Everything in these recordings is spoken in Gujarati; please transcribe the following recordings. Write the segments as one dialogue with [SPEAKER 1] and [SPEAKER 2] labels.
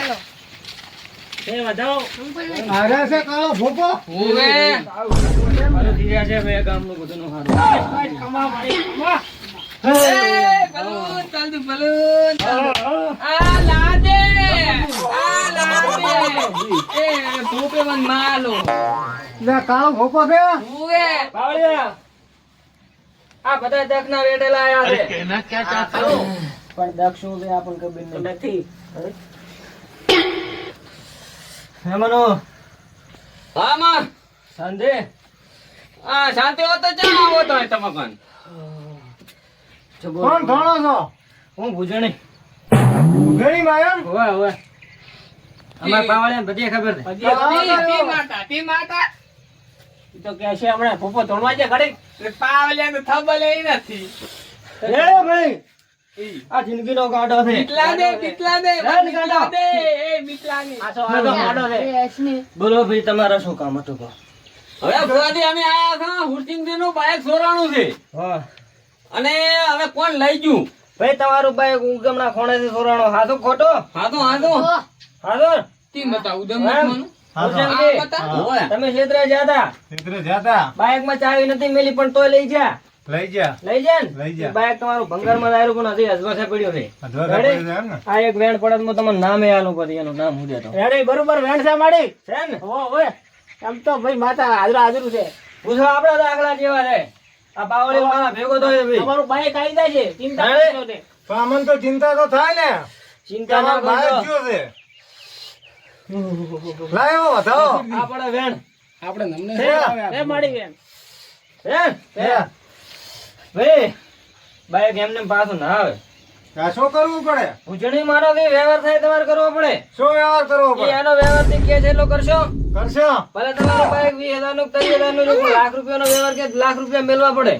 [SPEAKER 1] હાલો
[SPEAKER 2] બે વધાવો.
[SPEAKER 3] આરે છે કાળો ભોપો?
[SPEAKER 4] ઓવે
[SPEAKER 2] મારું થઈ ગયા છે ભાઈ ગામનું બધું હારું.
[SPEAKER 4] કમા બલૂન ચાલતું બલૂન. આ લાદે. આ લાદે. એ ભૂપે મન માલો.
[SPEAKER 3] લે કાળો ભોપો છે?
[SPEAKER 4] ઓવે
[SPEAKER 2] બાવળિયા, આ બધા દક્ષના વેડેલા આયા છે. પણ દક્ષ શું છે આપણને ખબર નહીં. નથી હેમનો
[SPEAKER 4] હા માં.
[SPEAKER 2] સાંજે
[SPEAKER 4] આ શાંતિ હોત તો ચા આવો તો તમે પણ.
[SPEAKER 3] કોણ ધોણો છો?
[SPEAKER 2] હું ભૂજણી.
[SPEAKER 3] ઘણી માં એમ
[SPEAKER 2] હોવે હોવે. અમારા પાવળિયાને બધી ખબર છે.
[SPEAKER 4] તી તી માતા તી માતા.
[SPEAKER 2] ઈ તો કહે છે હમણાં ભૂપો ધોણવા જાય ઘડી
[SPEAKER 4] પાવલ્યા તો થબલે ઈ નથી.
[SPEAKER 2] એ ભાઈ. આ જિંદગીનો ગાડો છે.
[SPEAKER 4] બીટલા દે બીટલા દે
[SPEAKER 2] લે,
[SPEAKER 4] દે એ બીટલા ની
[SPEAKER 2] આ તો આડો ગાડો છે. બોલો ભાઈ તમારો શું કામ હતું કો
[SPEAKER 4] હવે ભરાદી અમે આયા હતા હુરસિંગજી નું બાઇક ચોરાણું છે.
[SPEAKER 2] હા.
[SPEAKER 4] અને હવે કોણ લઈ ગયું?
[SPEAKER 2] ભાઈ તમારું બાઈક ઉગમના ખૂણેથી સોરાણો. હાથો ખોટો?
[SPEAKER 4] હાથો હાથો.
[SPEAKER 2] હાથો?
[SPEAKER 4] તી બતા ઉદમ
[SPEAKER 2] એમ?
[SPEAKER 4] મતવાનું
[SPEAKER 2] ભૂષણજી,
[SPEAKER 4] આ બતા. ઓય
[SPEAKER 2] તમે છેતરા જાતા?
[SPEAKER 3] મિત્ર જાતા.
[SPEAKER 2] બાઈકમાં ચાવી નથી મેલી પણ તોય લઈ જા
[SPEAKER 3] લઈ જા.
[SPEAKER 2] લઈ જા
[SPEAKER 3] લઈ જા.
[SPEAKER 2] બાઈક તમારું ભંગારમાં દાયરું પણ નથી અજવાસે પડ્યો છે. આ એક વેણ પડતમાં તમને નામે આલું પછી એનું નામ હું દેતો
[SPEAKER 5] રેડી બરોબર વેણ છે માડી
[SPEAKER 2] છે ને?
[SPEAKER 5] ઓ ઓય એમ તો ભાઈ માતા હાજરા હાજરું છે.
[SPEAKER 2] પૂછો આપડા દાખલા જેવા રે આ પાવડી વાળા ભેગો થયો ભાઈ.
[SPEAKER 5] તમારું બાઈક આવી જાય છે. ચિંતા કરો ને.
[SPEAKER 3] પણ તો ચિંતા તો થાય ને.
[SPEAKER 2] ચિંતા ના
[SPEAKER 3] બાઈક
[SPEAKER 2] કરજો
[SPEAKER 3] છે. લાયો વધાવો.
[SPEAKER 2] આપડે વેણ.
[SPEAKER 4] આપણે
[SPEAKER 3] તમને
[SPEAKER 5] એ માડી વેણ.
[SPEAKER 2] હે
[SPEAKER 3] છે.
[SPEAKER 2] ભાઈ બાઈક એમને પાછું ના આવે.
[SPEAKER 3] આ શું કરવું પડે?
[SPEAKER 2] ઉજણી મારો કઈ વ્યવહાર થાય તમારે કરવો પડે.
[SPEAKER 3] શું વ્યવહાર કરવો પડે?
[SPEAKER 2] એનો વ્યવહારથી કે છે કરશો?
[SPEAKER 3] કરશો?
[SPEAKER 2] ભલે તમારો બાઈક વીસ હજારનું ત્રીસ હજારનું જો લાખ રૂપિયાનો વ્યવહાર કે લાખ રૂપિયા મેળવા પડે.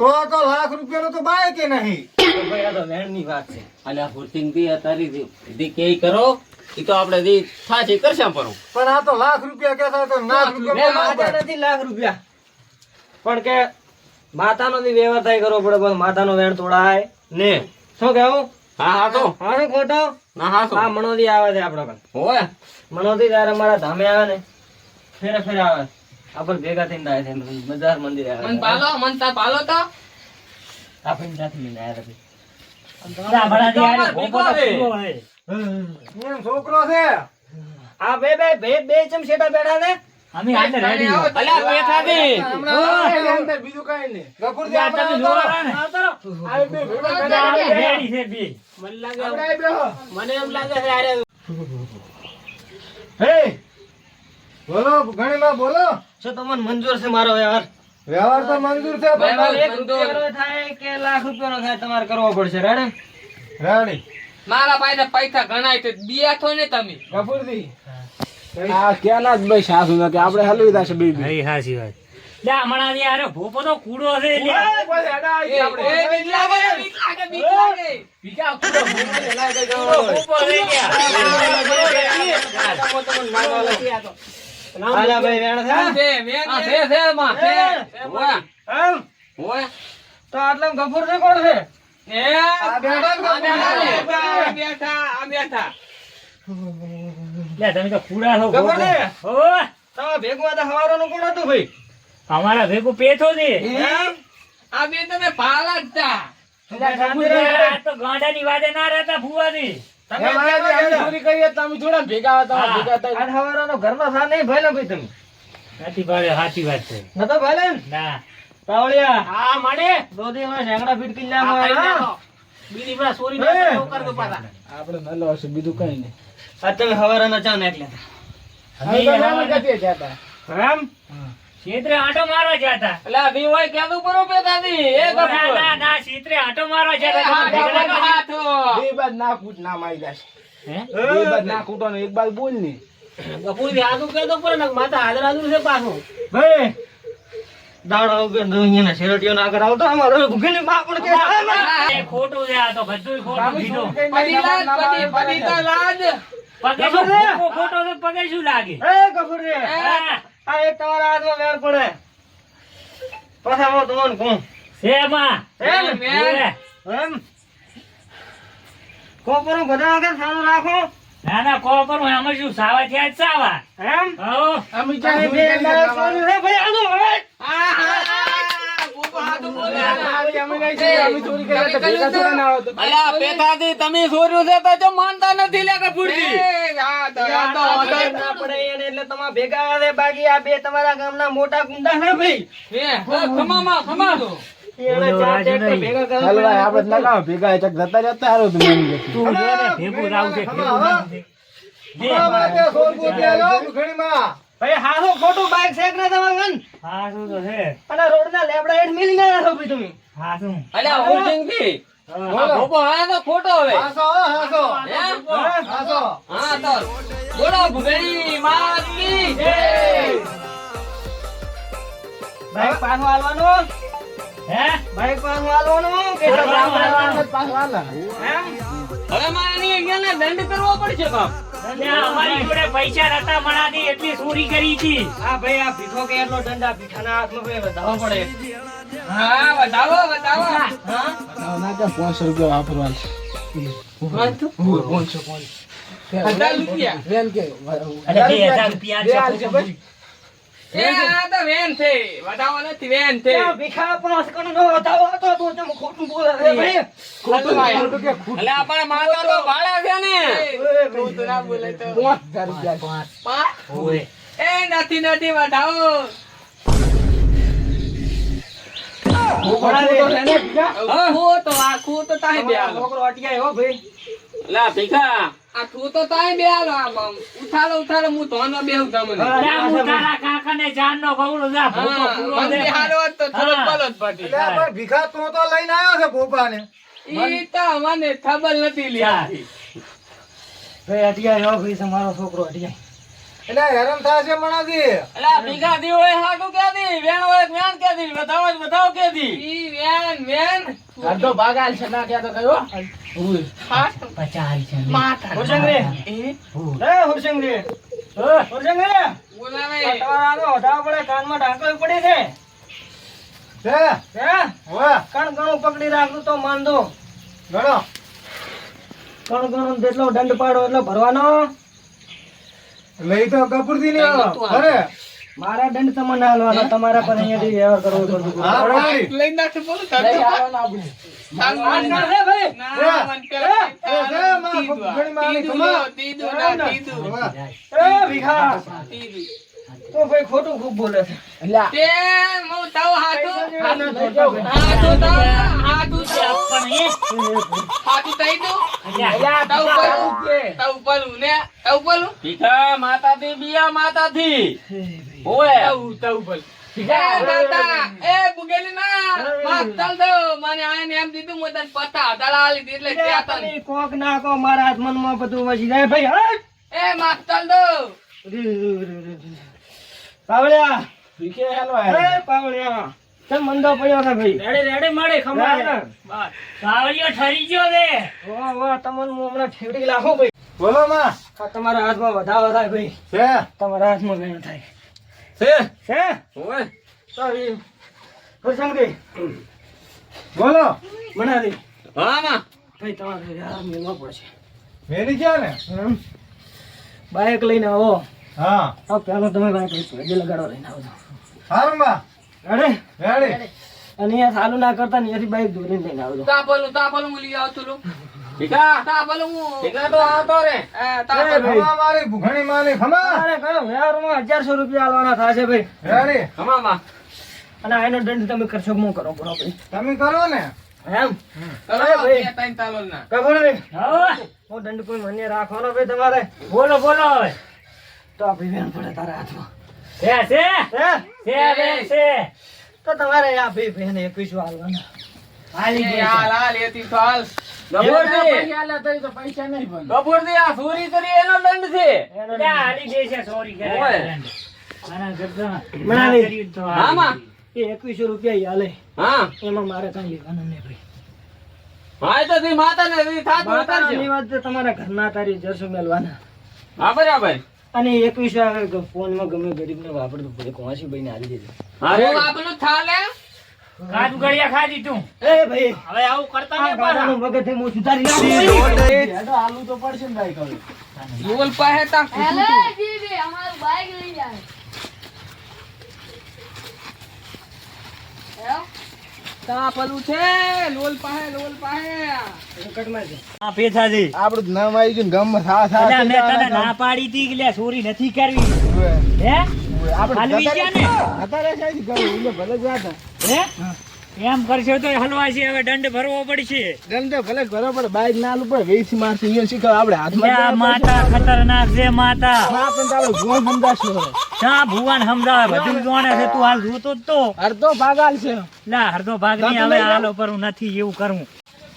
[SPEAKER 3] તો તો લાખ રૂપિયાનું તો બાઈક ય નહીં?
[SPEAKER 2] ભાઈ આ તો વેણ વાત છે.
[SPEAKER 4] અલ્યા હુરસિંગજી અતારી દી કે કરો ઈ તો આપણે દી થાચી કરશે પરો
[SPEAKER 3] પણ. આ તો લાખ રૂપિયા કહેતા તો લાખ રૂપિયા
[SPEAKER 2] નથી લાખ રૂપિયા. પણ કે માતાનો બી વ્યવહાર થાય કરવો પડે પણ માતાનો વેણ તોડાય ને. શું કેવું
[SPEAKER 4] હા હા તો
[SPEAKER 2] હા શું ખોટો?
[SPEAKER 4] ના હા
[SPEAKER 2] હા મણોદી આવે છે આપડા પણ
[SPEAKER 4] હોય
[SPEAKER 2] મણોદી ત્યારે અમારા ધામે આવે ને ફેરે ફેરે આવે. આપણે ભેગા થઈને આવે છે બજાર મંદિર આવે
[SPEAKER 4] મન પાલો મન તા પાલો તો.
[SPEAKER 2] આપણે ત્યાંથી લઈને આવ્યા
[SPEAKER 4] છે.
[SPEAKER 3] છોકરો છે?
[SPEAKER 2] આ બે બે બે બે ચમ શેઠા બેઠા ને
[SPEAKER 5] અમે હાથે રેડી
[SPEAKER 4] અલ્યા બેઠા દે
[SPEAKER 3] હમણાં આવે. છે અંદર, બીજું કાંઈ નહીં. ગફુરજી,
[SPEAKER 5] આ તમે
[SPEAKER 3] આપણે
[SPEAKER 5] ને?
[SPEAKER 3] આવતો બે ભેગા
[SPEAKER 5] રેડી છે બે.
[SPEAKER 4] મને લાગે
[SPEAKER 3] આપણે અહીં બેહો.
[SPEAKER 4] મને એમ લાગે છે અરે
[SPEAKER 3] હે. બોલો ઘણીમાં બોલો.
[SPEAKER 2] શું તમને મંજૂર છે મારો વ્યવહાર?
[SPEAKER 3] વ્યવહાર તો મંજૂર છે પણ
[SPEAKER 2] એક રૂપિયાનો થાય કે લાખ રૂપિયાનો થાય તમારે કરવો પડશે રેડે?
[SPEAKER 3] રાણી.
[SPEAKER 4] મારા પાસે પૈસા ગણાય તો બિયા થો ને તમે.
[SPEAKER 3] ગફુરજી
[SPEAKER 5] આ ક્યાંના જ ભાઈ સાસુ ના કે આપણે હલવી દાશે બે લે હમણાં ની હારે ભોપો તો કૂડો છે લે.
[SPEAKER 4] એ એ બીક લાગે બીક લાગે બીક લાગે.
[SPEAKER 5] ભોપો છે
[SPEAKER 2] ભાઈ વેણ છે?
[SPEAKER 4] આ છે. છે છે માં છે. ઓય ઓય
[SPEAKER 2] તો આટલા ગફુર છે કોણ છે?
[SPEAKER 4] એ બેઠા બેઠા બેઠા.
[SPEAKER 5] લે તમે તો કૂડા છો
[SPEAKER 2] ખબર
[SPEAKER 5] ભોપો.
[SPEAKER 2] છે? તમારા ભેગું હતા હવારોનું કોણ હતું ભાઈ?
[SPEAKER 5] અમારા ભેગું પેથો છે?
[SPEAKER 4] આ બે તમે પાલા જ તા.
[SPEAKER 5] લે, ગફુરજી, આ તો ગાંડાની વાદે ના રહેતા. હા.
[SPEAKER 2] નતો ભાઈલો ને?
[SPEAKER 5] ના. હા
[SPEAKER 2] કરી
[SPEAKER 5] બીજી
[SPEAKER 3] કઈ નહીં.
[SPEAKER 2] આ હવારાના ચા નાખ્યા
[SPEAKER 5] હતા હવાના ક્ષેત્રે આંટો મારવા જતા
[SPEAKER 4] એટલે આ હોય કેદું બરો પેતા દી એ
[SPEAKER 5] ના ના ના ક્ષેત્રે આંટો મારવા જતા
[SPEAKER 4] હા,
[SPEAKER 5] તમે ભેગા
[SPEAKER 4] ગફુર
[SPEAKER 5] ના
[SPEAKER 4] હાથો.
[SPEAKER 3] બે બાદ ના કૂટ ના મારી જશે. બે બાદ ના કૂટો એક બાદ બોલ ને.
[SPEAKER 5] ગફુરજી આદુ કહેતો પડે ને માતા હાજર હાજર છે પાછું.
[SPEAKER 2] ભાઈ. દાડો ઉગે તો શેરટીઓ ના આગળ અમારો ભૂખીની માં પણ કે
[SPEAKER 5] ખોટું છે આ તો બધું ખોટું કીધું.
[SPEAKER 4] પડી લાજ પડી પડી તો લાજ
[SPEAKER 5] પગે શું? ખોટો છે પગે શું લાગે?
[SPEAKER 2] એ ગફુર રે. આ એક તમારા હાથમાં વેર પડે. પાછા હું તમને કહું.
[SPEAKER 5] છે એમાં.
[SPEAKER 2] એમ
[SPEAKER 4] મેં.
[SPEAKER 5] લે.
[SPEAKER 2] એમ? કોપરો બધા આગળ સારું રાખો.
[SPEAKER 5] ના ના કોપરો હું આમાં શું સાવા થયા સાવા?
[SPEAKER 2] એમ?
[SPEAKER 5] હો?
[SPEAKER 3] અમે
[SPEAKER 2] બે
[SPEAKER 3] ક્યાં સુધી
[SPEAKER 2] મારા સોરી છે ભાઈ આનો હવે
[SPEAKER 4] આ, આ, આ, ગોપો હાથું બોલે આ.
[SPEAKER 3] અમે નહીં છીએ, અમે ચોરી કર્યા તો ભેગા થોડા ના આવત.
[SPEAKER 4] અલ્યા પેથાજી તમે સોર્યું છે તો જો માનતા નથી લે કે ફૂટી
[SPEAKER 2] ના પડે એને એટલે તમારા ભેગા આવે બાકી આ બે તમારા ગામના મોટા ગુંડા ને ભાઈ.
[SPEAKER 4] ખમામાં
[SPEAKER 2] ભેગા
[SPEAKER 3] જતા રહેતા હારું હતું મને કે.
[SPEAKER 5] તું ભેગું રાવ છે ભેગું રાવ છે. દે.
[SPEAKER 2] ભાઈ હારો ખોટું બાઈક છે કે તમારે ગન
[SPEAKER 5] હા શું તો છે?
[SPEAKER 2] અને રોડ ના લેબડા હેઠ મિલી ના રહો ભાઈ તમે.
[SPEAKER 5] હા શું?
[SPEAKER 4] અલ્યા હોલ્ડિંગથી આ ગોપો હા તો ખોટો હવે. હે? હા તો. બોલો ભુગડી માત કી જય.
[SPEAKER 2] બાઈક પાછો આલવાનો
[SPEAKER 5] હે?
[SPEAKER 2] બાઈક પાછો આલવાનો કે
[SPEAKER 5] હાલવાનું, હાલવાનું.
[SPEAKER 3] પાછું હાલ ને.
[SPEAKER 2] એમ
[SPEAKER 4] હવે મારે અહીંયા ને દંડ કરવો પડશે કામ.
[SPEAKER 5] અને અમારી જોડે પૈસા નતા એટલી ચોરી કરી હતી.
[SPEAKER 2] ભાઈ આ ભીખો કે એટલો દંડા ભીખાના હાથમાં ભાઈ વધાવો પડે.
[SPEAKER 4] હા વધાવો વધાવો.
[SPEAKER 2] હા?
[SPEAKER 3] ના કે પાંચસો વાપરવા
[SPEAKER 4] હજાર
[SPEAKER 5] હજાર રૂપિયા.
[SPEAKER 4] નથી નથી વધાવો. તો આખું તો તાય બે
[SPEAKER 2] છોકરો અટકાય હો ભાઈ.
[SPEAKER 4] લા ભીખા. આખું તો તાય બે આલો આમ આમ. ઉઠાલો ઉઠાલો હું ધોનો બેહું તમને
[SPEAKER 5] જા ભૂકો પૂરો દે.
[SPEAKER 4] તો
[SPEAKER 3] એટલે પણ ભીખા તું તો લઈને આવ્યો છે.
[SPEAKER 4] ઈ તો મને ખબર નથી લ્યા
[SPEAKER 2] ભાઈ ભાઈ તમારો છોકરો અટકાય
[SPEAKER 3] એટલે હેરાન થાય છે મણાજી.
[SPEAKER 4] એટલે ભીખા દી હોય હાકુ કે દી? વેણ હોય વેણ કે દી? બતાવો બતાવો કે દી? ઈ વેણ વેણ.
[SPEAKER 3] અડધો ભાગ છે ના ક્યાં તો કયો
[SPEAKER 5] પચાસ છે.
[SPEAKER 2] હુરસંગ રે એ? હુરસંગ રે હુરસંગ રે
[SPEAKER 4] બોલાવે.
[SPEAKER 2] તમારા ઓઢા પડે કાનમાં ઢાંકવી પડે છે.
[SPEAKER 3] હે?
[SPEAKER 2] હે?
[SPEAKER 3] હવે?
[SPEAKER 2] કણ ઘણું પકડી રાખું તો માંદો.
[SPEAKER 3] ગણો.
[SPEAKER 2] કણ ઘણું જેટલો દંડ પાડો એટલો ભરવાનો.
[SPEAKER 3] લઈ તો કપૂરથી નહીં આવો. અરે!
[SPEAKER 2] મારા દંડ તમને હાલવાનો. તમારા પર અહીંયાથી વ્યવહાર કરવો પડશે.
[SPEAKER 3] હા, ભાઈ.
[SPEAKER 4] લઈ નાખ બોલ.
[SPEAKER 3] લઈ આવવાનું આપણે.
[SPEAKER 2] આ કણ છે ભાઈ?
[SPEAKER 4] ના મન પેલા
[SPEAKER 3] એ, એ, માં ઘણી મારી ખમા.
[SPEAKER 4] તીધું ના? તીધું
[SPEAKER 2] એ ભીખા
[SPEAKER 4] તીધું
[SPEAKER 2] તો ભાઈ ખોટું ખૂબ બોલે છે.
[SPEAKER 4] તે તાવ હાથું.
[SPEAKER 2] હાથું
[SPEAKER 4] તાવ. હાથું થઈ પલું ભીખા માતાથી બિયા માતાથી ઓય.
[SPEAKER 2] કોક નાખો મારા હાથ મનમાં બધું વસી જાય. ભાઈ હટ!
[SPEAKER 4] એ દો.
[SPEAKER 2] પાવળિયા. પાવળિયા. કેમ મંદો પડ્યો ને ભાઈ?
[SPEAKER 5] રેડે રેડી મળે ખમા સાવળિયો ઠરી ગયો રે
[SPEAKER 2] વાહ વાહ તમન હું હમણાં ઠેવડી લાખો ભાઈ.
[SPEAKER 3] બોલો માં.
[SPEAKER 2] આ તમારા હાથમાં વધારો થાય ભાઈ.
[SPEAKER 3] છે.
[SPEAKER 2] તમારા હાથમાં ઘણું થાય.
[SPEAKER 4] છે.
[SPEAKER 2] છે?
[SPEAKER 4] ઓય
[SPEAKER 2] તો એ પ્રસંગી
[SPEAKER 3] બોલો.
[SPEAKER 2] બનાવી
[SPEAKER 4] હા માં.
[SPEAKER 2] ભાઈ તમારે યાર મેલવા પડશે.
[SPEAKER 3] મેરી ક્યાં ને?
[SPEAKER 2] હમ? બાઇક લઈને આવો.
[SPEAKER 3] હા.
[SPEAKER 2] તો પહેલા તમે બાઇક લગાડો લઈને આવજો.
[SPEAKER 3] હારું માં.
[SPEAKER 2] અરે
[SPEAKER 3] રેડી
[SPEAKER 2] અને અહીંયા ચાલુ ના કરતા ને અહીંયાથી બાઈક દોરીને લઈને આવજો.
[SPEAKER 4] તાપલું તાપલું હું લઈ આવતું લું. ભીખા તાપલું હું. ભીખા તો આવતો રે. તાપલું
[SPEAKER 2] ભાઈ.
[SPEAKER 3] ખમા મારી ભૂખણી માની ખમા.
[SPEAKER 2] તમારે કયો વ્યવહારમાં હજારસો રૂપિયા આલવાના થશે ભાઈ.
[SPEAKER 3] રેડી
[SPEAKER 4] હમા માં
[SPEAKER 2] અને આ દંડ તમે કરશો હું કરો? બરો ભાઈ.
[SPEAKER 3] તમે કરો ને.
[SPEAKER 2] એમ? અરે ભાઈ.
[SPEAKER 4] ના.
[SPEAKER 2] કબૂલ હું દંડ કોઈ મને રાખવાનો ભાઈ તમારે.
[SPEAKER 5] બોલો બોલો હવે.
[SPEAKER 2] તો આપણી બેન પડે તારા હાથમાં.
[SPEAKER 5] છે છે?
[SPEAKER 2] હે?
[SPEAKER 5] છે છે.
[SPEAKER 2] તો તમારે આ ભાઈ બેન એકવીસો હાલી ગયા
[SPEAKER 4] હાલ હાલ એથી તો હાલ
[SPEAKER 2] રૂપિયા હાલે
[SPEAKER 4] હા.
[SPEAKER 2] એમાં મારે કઈ લેવાનું નહીં ભાઈ.
[SPEAKER 4] હા તો તી માતા ને
[SPEAKER 2] તમારા ઘરના તારી જરસો મેલવાના
[SPEAKER 4] હા બરાબર.
[SPEAKER 2] અને એક વિશે ફોનમાં ગમે ગરીબને વાપરતું પડે કોવાસી ભાઈને હાલી દેજો
[SPEAKER 4] હા રે થાલે?
[SPEAKER 5] કાજુ ગળિયા ખાધી તું.
[SPEAKER 2] એ ભાઈ
[SPEAKER 5] હવે આવું કરતા નહીં પાછા.
[SPEAKER 2] મગજ હું સુધારી નાખું. આલુ તો પડશે ને ભાઈ કહું
[SPEAKER 4] લોલ પાસે તા
[SPEAKER 1] હેલે જીબી અમારું બાઈક લઈ જાય
[SPEAKER 4] તા પેલું છે લોલ પાસે લોલ
[SPEAKER 5] પેથાજી
[SPEAKER 3] આપણું નામ આવી ગયું ને ગામમાં થા થા
[SPEAKER 5] અલ્યા, મેં
[SPEAKER 3] થઈ
[SPEAKER 5] તને
[SPEAKER 3] જવાના
[SPEAKER 5] ના પાડી હતી કે ચોરી નથી કરવી. હે?
[SPEAKER 3] આપણે
[SPEAKER 5] હાલવી
[SPEAKER 3] જતા
[SPEAKER 5] ગયા ને?
[SPEAKER 3] રહ્યા- જતા રહ્યા છે ઘરે, એટલે ભલે જ વાત હે.
[SPEAKER 5] હે. એમ કરશો તો હલવા હવે દંડ ભરવો પડશે.
[SPEAKER 3] દંડ ભલે ભરવો પડે બાઈક ના પડે વેચી મારશે અહીંયા શીખવ આપણે હાથમાં
[SPEAKER 5] માતા ખતરનાક છે માતા.
[SPEAKER 3] તો આપણે ભુવન સમજાશું
[SPEAKER 5] ભુવન સમજાવે બધું જોણે છે તું હાલ જોતો જ તો.
[SPEAKER 3] અડધો ભાગ હાલ
[SPEAKER 5] છે ના અડધો ભાગની હવે હાલો ઉપર હું નથી એવું કરું.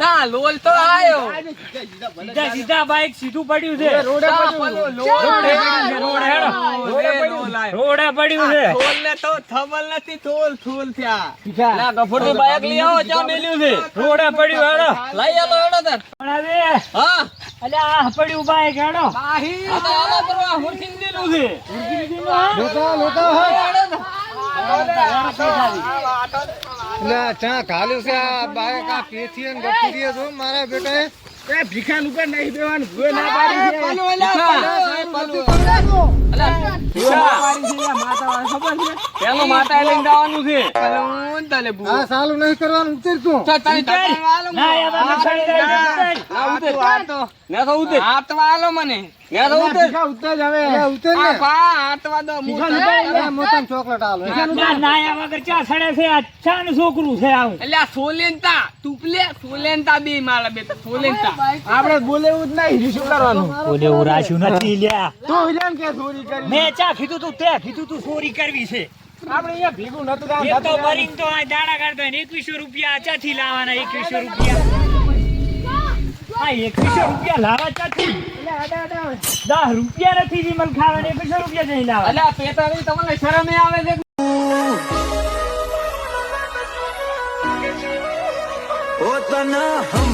[SPEAKER 4] તો લોલ તો આયો
[SPEAKER 5] સીધા સીધા બાઈક સીધું પડ્યું છે રોડે પડ્યું છે, રોડે હેડો.
[SPEAKER 4] રોડે
[SPEAKER 5] રોડે પડ્યું છે
[SPEAKER 4] થોલ ને તો થબલ નથી થોલ થોલ થયા
[SPEAKER 3] ના
[SPEAKER 4] ના ગફુરજી બાઈક લઈ આવો ચા મેલ્યું છે
[SPEAKER 5] રોડે પડ્યું હેડો
[SPEAKER 4] લઈ આવો હેડો તાર
[SPEAKER 5] પણ હવે
[SPEAKER 4] હા
[SPEAKER 5] અલ્યા આ પડ્યું બાઈક હેડો
[SPEAKER 4] આહી તો આલો કરવા હુરકી દીલું છે
[SPEAKER 3] લોટા, લોટા, હટ. ચા છે આ ને મારા બેટા એ ભીખાન ઉપર નહીં દેવાનું. ભૂએ ના પાડી છે.
[SPEAKER 4] પેલું માતા લઈને જવાનું છે. પેલું તલે બુ
[SPEAKER 3] આ સાલું નહીં કરવાનું ઉતર તું
[SPEAKER 5] ના
[SPEAKER 4] આ તો. ને તો ઉતર. હાથ વાલો મને. ને તો ઉતર.
[SPEAKER 3] ઉતર હવે. ઉતર ને.
[SPEAKER 4] પા હાથ વાદો
[SPEAKER 3] એ મોટાને ચોકલેટ આલો.
[SPEAKER 5] ના, નાયા વગર ચા સડે છે? આ ચા નું છોકરું છે આવું.
[SPEAKER 4] એટલે આ સોલેનતા તુપલે સોલેનતા બે મારા બે સોલેનતા.
[SPEAKER 3] આપણે બોલેવું જ નહીં શું કરવાનું?
[SPEAKER 5] ઓલે હું નથી લ્યા.
[SPEAKER 3] તું વિધાન કે ચોરી કરી?
[SPEAKER 5] મેં ચા કીધું તું તે કીધું તું ચોરી કરવી છે.
[SPEAKER 3] આપણે અહીંયા ભેગું નતું
[SPEAKER 5] તો ભરીને તો આ દાડા કાઢતો એકવીસો રૂપિયા ચાથી લાવવાના એકવીસો રૂપિયા. હા એકવીસો રૂપિયા લાવા ચાથી દસ રૂપિયા નથી વિમલ ખાવાના એકવીસો રૂપિયા જઈ લાવે
[SPEAKER 4] એટલે આ પેટાની તમને શરમે આવે છે
[SPEAKER 6] પોતાના